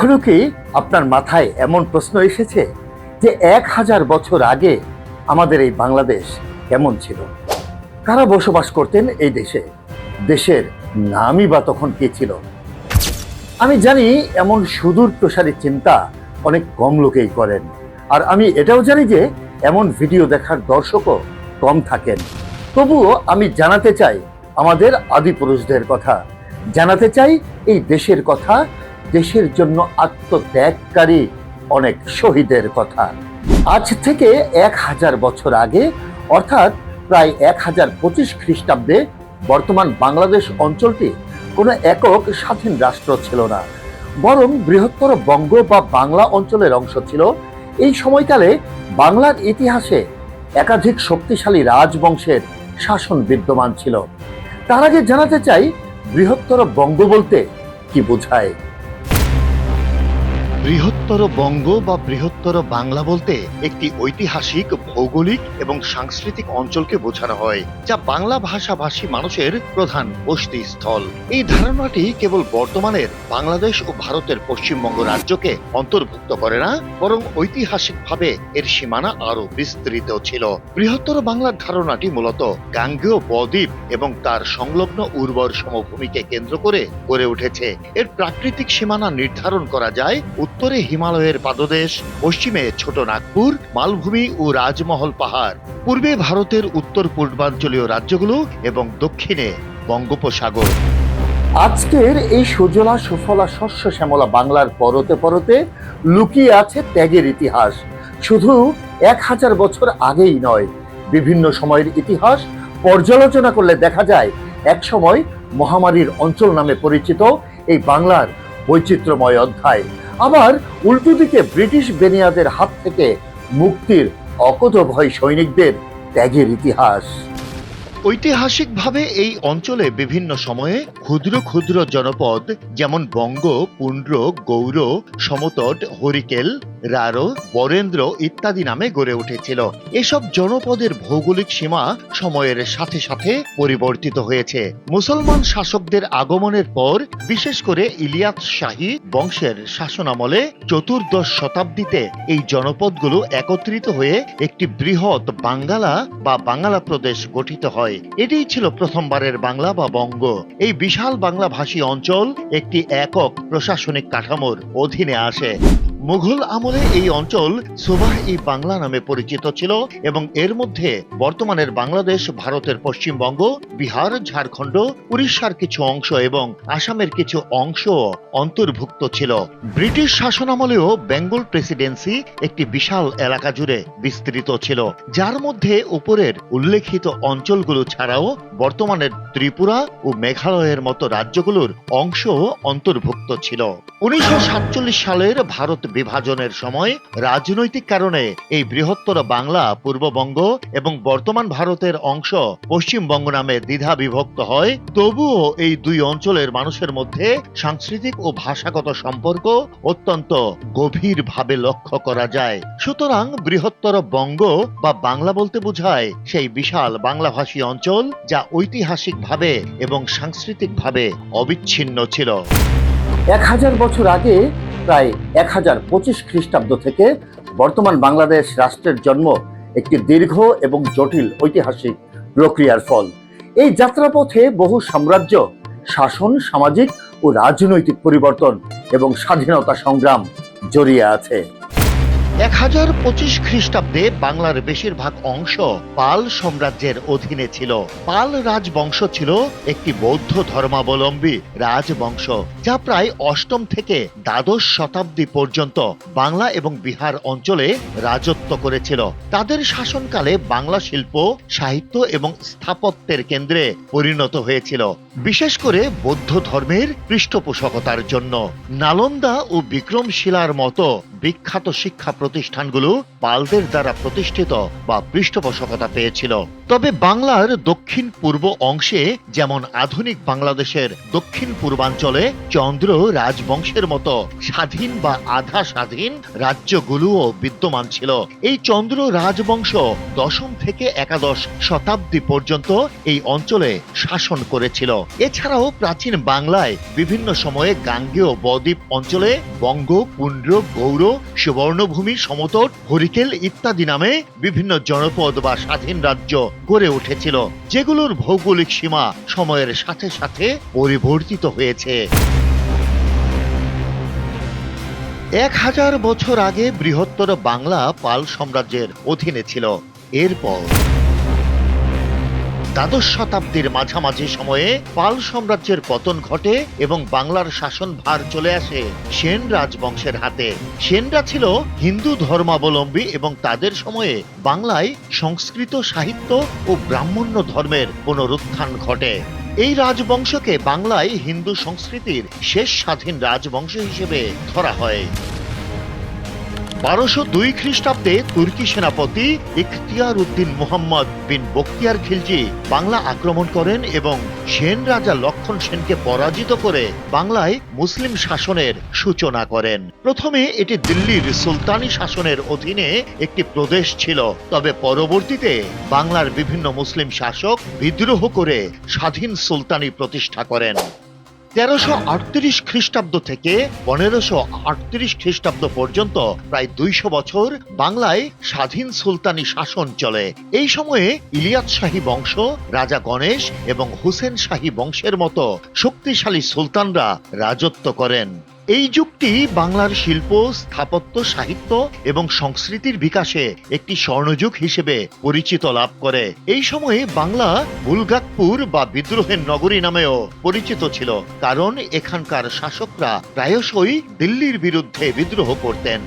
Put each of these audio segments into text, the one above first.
কখনো কি আপনার মাথায় এমন প্রশ্ন এসেছে যে এক হাজার বছর আগে আমাদের এই বাংলাদেশ কেমন ছিল? কারা বসবাস করতেন এই দেশে? দেশের নামই বা তখন কি ছিল? আমি জানি এমন সুদূর প্রসারী চিন্তা অনেক কম লোকেই করেন। আর আমি এটাও জানি যে এমন ভিডিও দেখার দর্শকও কম থাকেন। তবুও আমি জানাতে চাই আমাদের আদি পুরুষদের কথা। জানাতে চাই এই দেশের কথা দেশের জন্য আত্মত্যাগকারী অনেক শহীদের কথা। আজ থেকে এক হাজার বছর আগে, অর্থাৎ প্রায় এক হাজার পঁচিশ খ্রিস্টাব্দে, বর্তমান বাংলাদেশ অঞ্চলটি কোনো একক স্বাধীন রাষ্ট্র ছিল না। বরং বৃহত্তর বঙ্গ বা বাংলা অঞ্চলের অংশ ছিল। এই সময়কালে বাংলার ইতিহাসে একাধিক শক্তিশালী রাজবংশের শাসন বিদ্যমান ছিল। তার আগে জানাতে চাই, বৃহত্তর বঙ্গ বলতে কি বোঝায়? বৃহৎ বৃহত্তর বঙ্গ বা বৃহত্তর বাংলা বলতে একটি ঐতিহাসিক, ভৌগোলিক এবং সাংস্কৃতিক অঞ্চলকে বোঝানো হয়, যা বাংলা ভাষাভাষী মানুষের প্রধান বসতি স্থল এই ধারণাটি কেবল বর্তমানের বাংলাদেশ ও ভারতের পশ্চিমবঙ্গ রাজ্যকে অন্তর্ভুক্ত করে না, বরং ঐতিহাসিকভাবে এর সীমানা আরও বিস্তৃত ছিল। বৃহত্তর বাংলার ধারণাটি মূলত গাঙ্গেয় বদ্বীপ এবং তার সংলগ্ন উর্বর সমভূমিকে কেন্দ্র করে গড়ে উঠেছে। এর প্রাকৃতিক সীমানা নির্ধারণ করা যায় উত্তরে হিমালয়ের পাদদেশ, পশ্চিমে ছোট নাগপুর, মালভূমি ও রাজমহল পাহাড়। পূর্বে ভারতের উত্তর পূর্বাঞ্চলীয় রাজ্যগুলো এবং দক্ষিণে বঙ্গোপসাগর। আজকের এই সুজলা সুফলা শস্য শ্যামলা বাংলার পরতে পরতে লুকিয়ে আছে ত্যাগের ইতিহাস। শুধু এক হাজার বছর আগেই নয়, বিভিন্ন সময়ের ইতিহাস পর্যালোচনা করলে দেখা যায়, এক সময় মহামারীর অঞ্চল নামে পরিচিত এই বাংলার বৈচিত্র্যময় অধ্যায়। আবার উল্টো দিকে ব্রিটিশ বেনিয়াদের হাত থেকে মুক্তির অকথভয় সৈনিকদের ত্যাগের ইতিহাস। ঐতিহাসিকভাবে এই অঞ্চলে বিভিন্ন সময়ে ক্ষুদ্র ক্ষুদ্র জনপদ, যেমন বঙ্গ পুণ্ড্র গৌর, সমতট, হরিকেল রারো, বরেন্দ্র ইত্যাদি নামে গড়ে উঠেছিল। এসব জনপদের ভৌগোলিক সীমা সময়ের সাথে সাথে পরিবর্তিত হয়েছে। মুসলমান শাসকদের আগমনের পর, বিশেষ করে ইলিয়াস শাহী বংশের শাসনামলে চতুর্দশ শতাব্দীতে এই জনপদগুলো একত্রিত হয়ে একটি বৃহৎ বাঙ্গালা বা বাঙ্গালা প্রদেশ গঠিত হয়। এটিই ছিল প্রথমবারের বাংলা বা বঙ্গ। এই বিশাল বাংলা ভাষী অঞ্চল একটি একক প্রশাসনিক কাঠামোর অধীনে আসে। মুঘল আমলে এই অঞ্চল সুবাহ ই বাংলা নামে পরিচিত ছিল এবং এর মধ্যে বর্তমানের বাংলাদেশ, ভারতের পশ্চিমবঙ্গ, বিহার, ঝাড়খণ্ড, উড়িষ্যার কিছু অংশ এবং আসামের কিছু অংশ অন্তর্ভুক্ত ছিল। ব্রিটিশ শাসনামলেও বেঙ্গল প্রেসিডেন্সি একটি বিশাল এলাকা জুড়ে বিস্তৃত ছিল, যার মধ্যে উপরের উল্লেখিত অঞ্চলগুলো ছাড়াও বর্তমানের ত্রিপুরা ও মেঘালয়ের মতো রাজ্যগুলোর অংশ অন্তর্ভুক্ত ছিল। উনিশশো সাতচল্লিশ সালের ভারত বিভাজনের সময় রাজনৈতিক কারণে এই বৃহত্তর বাংলা পূর্ববঙ্গ এবং বর্তমান ভারতের অংশ পশ্চিমবঙ্গ নামে দ্বিধা বিভক্ত হয়, তবুও এই দুই অঞ্চলের মানুষের মধ্যে সাংস্কৃতিক ও ভাষাগত সম্পর্ক অত্যন্ত গভীরভাবে লক্ষ্য করা যায়। সুতরাং বৃহত্তর বঙ্গ বা বাংলা বলতে বোঝায় সেই বিশাল বাংলাভাষী অঞ্চল যা ঐতিহাসিকভাবে এবং সাংস্কৃতিকভাবে অবিচ্ছিন্ন ছিল। এক হাজার বছর আগে প্রায় এক হাজার পঁচিশ খ্রিস্টাব্দ থেকে বর্তমান বাংলাদেশ রাষ্ট্রের জন্ম একটি দীর্ঘ এবং জটিল ঐতিহাসিক প্রক্রিয়ার ফল। এই যাত্রাপথে বহু সাম্রাজ্য, শাসন, সামাজিক ও রাজনৈতিক পরিবর্তন এবং স্বাধীনতা সংগ্রাম জড়িয়ে আছে। এক হাজার পঁচিশ খ্রিস্টাব্দে বাংলার বেশিরভাগ অংশ পাল সাম্রাজ্যের অধীনে ছিল। পাল রাজবংশ ছিল একটি বৌদ্ধ ধর্মাবলম্বী রাজবংশ, যা প্রায় অষ্টম থেকে দ্বাদশ শতাব্দী পর্যন্ত বাংলা এবং বিহার অঞ্চলে রাজত্ব করেছিল। তাদের শাসনকালে বাংলা শিল্প, সাহিত্য এবং স্থাপত্যের কেন্দ্রে পরিণত হয়েছিল, বিশেষ করে বৌদ্ধ ধর্মের পৃষ্ঠপোষকতার জন্য। নালন্দা ও বিক্রমশিলার মতো বিখ্যাত শিক্ষা প্রতিষ্ঠানগুলো পালদের দ্বারা প্রতিষ্ঠিত বা পৃষ্ঠপোষকতা পেয়েছিল। তবে বাংলার দক্ষিণ পূর্ব অংশে যেমন আধুনিক বাংলাদেশের দক্ষিণ পূর্বাঞ্চলে চন্দ্র রাজবংশের মতো স্বাধীন বা আধা স্বাধীন রাজ্যগুলোও বিদ্যমান ছিল। এই চন্দ্র রাজবংশ দশম থেকে একাদশ শতাব্দী পর্যন্ত এই অঞ্চলে শাসন করেছিল। এছাড়াও প্রাচীন বাংলায় বিভিন্ন সময়ে গাঙ্গেয় বদ্বীপ অঞ্চলে বঙ্গ পুন্ড্র গৌর সুবর্ণভূমি সমতট, হরিকেল ইত্যাদি নামে বিভিন্ন জনপদ বা স্বাধীন রাজ্য গড়ে উঠেছিল, যেগুলোর ভৌগোলিক সীমা সময়ের সাথে সাথে পরিবর্তিত হয়েছে। এক হাজার বছর আগে বৃহত্তর বাংলা পাল সাম্রাজ্যের অধীনে ছিল। এরপর দ্বাদশ শতাব্দীর মাঝামাঝি সময়ে পাল সাম্রাজ্যের পতন ঘটে এবং বাংলার শাসনভার চলে আসে সেন রাজবংশের হাতে। সেনরা ছিল হিন্দু ধর্মাবলম্বী এবং তাদের সময়ে বাংলায় সংস্কৃত সাহিত্য ও ব্রাহ্মণ্য ধর্মের পুনরুত্থান ঘটে। এই রাজবংশকে বাংলায় হিন্দু সংস্কৃতির শেষ স্বাধীন রাজবংশ হিসেবে ধরা হয়। বারোশো দুই খ্রিস্টাব্দে তুর্কি সেনাপতি ইখতিয়ার উদ্দিন মুহাম্মদ বিন বখতিয়ার খিলজি বাংলা আক্রমণ করেন এবং সেন রাজা লক্ষণ সেনকে পরাজিত করে বাংলায় মুসলিম শাসনের সূচনা করেন। প্রথমে এটি দিল্লির সুলতানি শাসনের অধীনে একটি প্রদেশ ছিল, তবে পরবর্তীতে বাংলার বিভিন্ন মুসলিম শাসক বিদ্রোহ করে স্বাধীন সুলতানি প্রতিষ্ঠা করেন। তেরোশো আটত্রিশ খ্রিস্টাব্দ থেকে পনেরোশো আটত্রিশ খ্রিস্টাব্দ পর্যন্ত প্রায় দুইশো বছর বাংলায় স্বাধীন সুলতানি শাসন চলে। এই সময়ে ইলিয়াত শাহী বংশ, রাজা গণেশ এবং হুসেন শাহী বংশের মতো শক্তিশালী সুলতানরা রাজত্ব করেন। এই যুগটি বাংলার শিল্প, স্থাপত্য, সাহিত্য এবং সংস্কৃতির বিকাশে একটি স্বর্ণযুগ হিসেবে পরিচিত লাভ করে। এই সময়ে বাংলা বুলগাকপুর বা বিদ্রোহের নগরী নামেও পরিচিত ছিল, কারণ এখানকার শাসকরা প্রায়শই দিল্লির বিরুদ্ধে বিদ্রোহ করতেন।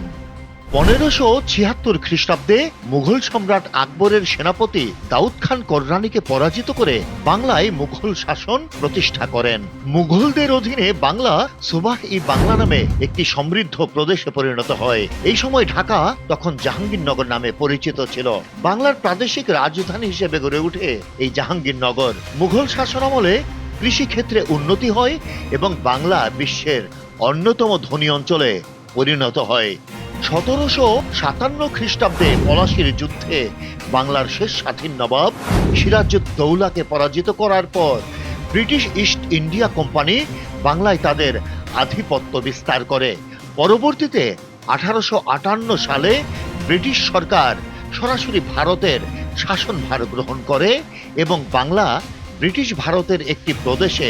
পনেরোশো ছিয়াত্তর খ্রিস্টাব্দে মুঘল সম্রাট আকবরের সেনাপতি দাউদ খান কররানীকে পরাজিত করে বাংলায় মুঘল শাসন প্রতিষ্ঠা করেন। মুঘলদের অধীনে বাংলা সুবাহ ই বাংলা নামে একটি সমৃদ্ধ প্রদেশে পরিণত হয়। এই সময় ঢাকা তখন জাহাঙ্গীরনগর নামে পরিচিত ছিল। বাংলার প্রাদেশিক রাজধানী হিসেবে গড়ে ওঠে এই জাহাঙ্গীরনগর। মুঘল শাসনামলে কৃষিক্ষেত্রে উন্নতি হয় এবং বাংলা বিশ্বের অন্যতম ধনী অঞ্চলে পরিণত হয়। সতেরোশো সাতান্ন খ্রিস্টাব্দে পলাশির যুদ্ধে বাংলার শেষ স্বাধীন নবাব সিরাজউদ্দৌলাকে পরাজিত করার পর ব্রিটিশ ইস্ট ইন্ডিয়া কোম্পানি বাংলায় তাদের আধিপত্য বিস্তার করে। পরবর্তীতে আঠারোশো আটান্ন সালে ব্রিটিশ সরকার সরাসরি ভারতের শাসনভার গ্রহণ করে এবং বাংলা ব্রিটিশ ভারতের একটি প্রদেশে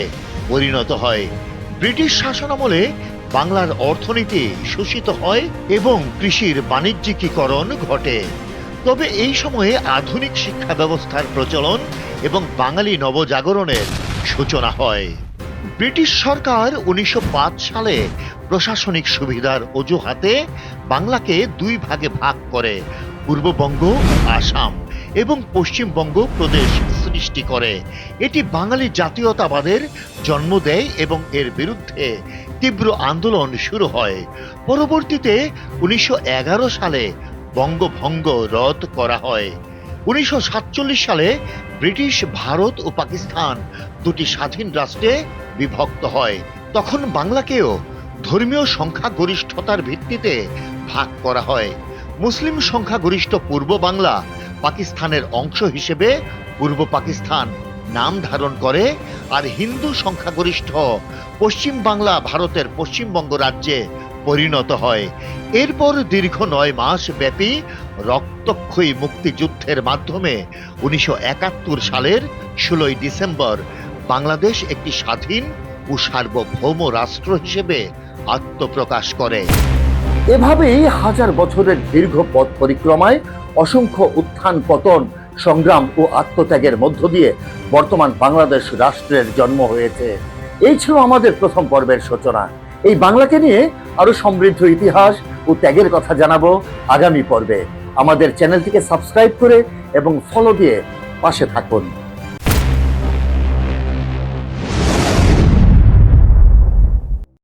পরিণত হয়। ব্রিটিশ শাসনামলে বাংলার অর্থনীতি শোষিত হয় এবং কৃষির বাণিজ্যিকীকরণ ঘটে। তবে এই সময়ে আধুনিক শিক্ষা ব্যবস্থার প্রচলন এবং বাঙালি নবজাগরণের সূচনা হয়। ব্রিটিশ সরকার উনিশশো পাঁচ সালে প্রশাসনিক সুবিধার অজুহাতে বাংলাকে দুই ভাগে ভাগ করে পূর্ববঙ্গ আসাম এবং পশ্চিমবঙ্গ প্রদেশ সৃষ্টি করে। এটি বাঙালি জাতীয়তাবাদের জন্ম দেয় এবং এর বিরুদ্ধে তীব্র আন্দোলন শুরু হয়। পরবর্তীতে উনিশশো সালে বঙ্গভঙ্গ রদ করা হয়। উনিশশো সালে ব্রিটিশ, ভারত ও পাকিস্তান দুটি স্বাধীন রাষ্ট্রে বিভক্ত হয়। তখন বাংলাকেও ধর্মীয় সংখ্যাগরিষ্ঠতার ভিত্তিতে ভাগ করা হয়। মুসলিম সংখ্যাগরিষ্ঠ পূর্ব বাংলা পাকিস্তানের অংশ হিসেবে পূর্ব পাকিস্তান। নাম ধারণ করে আর হিন্দু সংখ্যাগরিষ্ঠ পশ্চিম বাংলা ভারতের পশ্চিমবঙ্গ রাজ্যে পরিণত হয়। এরপর দীর্ঘ নয় মাস ব্যাপী রক্তক্ষয়ী মুক্তিযুদ্ধের মাধ্যমে উনিশশো একাত্তর সালের ষোলোই ডিসেম্বর বাংলাদেশ একটি স্বাধীন ও সার্বভৌম রাষ্ট্র হিসেবে আত্মপ্রকাশ করে। এভাবেই হাজার বছরের দীর্ঘ পথ পরিক্রমায় অসংখ্য উত্থান, পতন, সংগ্রাম ও আত্মত্যাগের মধ্য দিয়ে বর্তমান বাংলাদেশ রাষ্ট্রের জন্ম হয়েছে। এই ছিল আমাদের প্রথম পর্বের সূচনা। এই বাংলাকে নিয়ে আরও সমৃদ্ধ ইতিহাস ও ত্যাগের কথা জানাব আগামী পর্বে। আমাদের চ্যানেলটিকে সাবস্ক্রাইব করে এবং ফলো দিয়ে পাশে থাকুন।